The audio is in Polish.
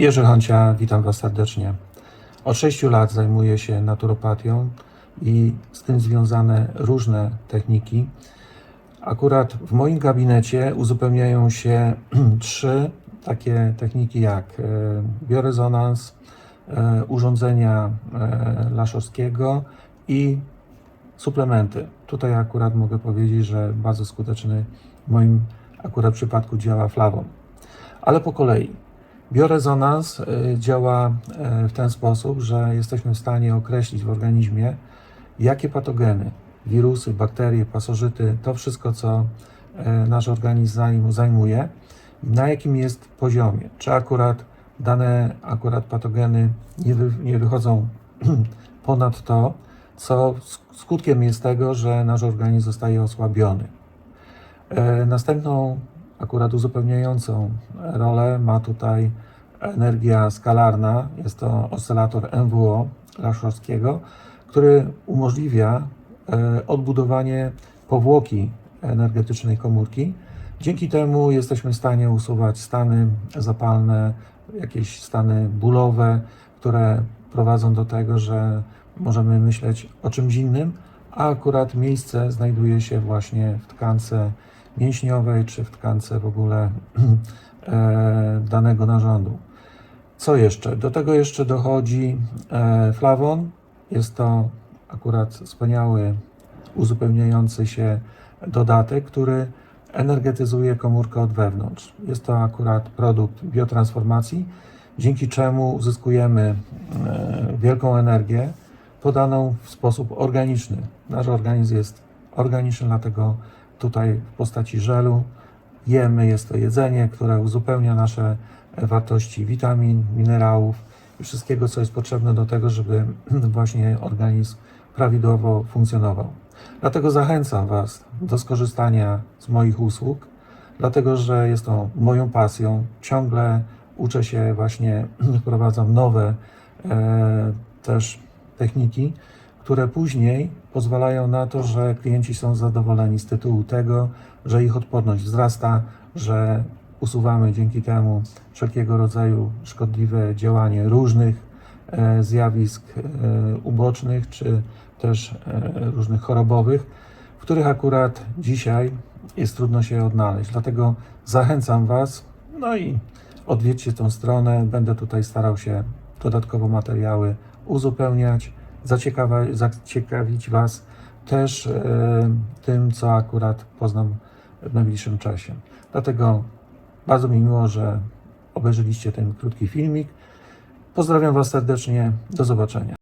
Jerzy Honcia, witam Was serdecznie. Od 6 lat zajmuję się naturopatią i z tym związane różne techniki. Akurat w moim gabinecie uzupełniają się trzy takie techniki jak e, biorezonans, e, urządzenia e, Laszowskiego i suplementy. Tutaj akurat mogę powiedzieć, że bardzo skuteczny w moim akurat przypadku działa flawon. Ale po kolei. Biorezonans y, działa y, w ten sposób, że jesteśmy w stanie określić w organizmie, jakie patogeny, wirusy, bakterie, pasożyty, to wszystko, co y, nasz organizm zajm- zajmuje, na jakim jest poziomie. Czy akurat dane akurat patogeny nie, wy, nie wychodzą ponad to, co sk- skutkiem jest tego, że nasz organizm zostaje osłabiony. Następną, akurat uzupełniającą rolę ma tutaj energia skalarna. Jest to oscylator MWO Laszowskiego, który umożliwia e, odbudowanie powłoki energetycznej komórki. Dzięki temu jesteśmy w stanie usuwać stany zapalne, jakieś stany bólowe, które prowadzą do tego, że możemy myśleć o czymś innym, a akurat miejsce znajduje się właśnie w tkance mięśniowej czy w tkance w ogóle e, danego narządu. Co jeszcze? Do tego jeszcze dochodzi e, flawon. Jest to akurat wspaniały, uzupełniający się dodatek, który energetyzuje komórkę od wewnątrz. Jest to akurat produkt biotransformacji, dzięki czemu uzyskujemy e, wielką energię podaną w sposób organiczny. Nasz organizm jest organiczny, dlatego tutaj w postaci żelu jemy. Jest to jedzenie, które uzupełnia nasze wartości witamin, minerałów i wszystkiego, co jest potrzebne do tego, żeby właśnie organizm prawidłowo funkcjonował. Dlatego zachęcam Was do skorzystania z moich usług, dlatego że jest to moją pasją. Ciągle uczę się właśnie, wprowadzam nowe e, też techniki, które później pozwalają na to, że klienci są zadowoleni z tytułu tego, że ich odporność wzrasta, że usuwamy dzięki temu wszelkiego rodzaju szkodliwe działanie różnych e, zjawisk e, ubocznych czy też e, różnych chorobowych, w których akurat dzisiaj jest trudno się odnaleźć. Dlatego zachęcam Was, no i odwiedźcie tą stronę. Będę tutaj starał się dodatkowo materiały uzupełniać, zaciekawić Was też e, tym, co akurat poznam w najbliższym czasie. Dlatego bardzo mi miło, że obejrzeliście ten krótki filmik. Pozdrawiam Was serdecznie. Do zobaczenia.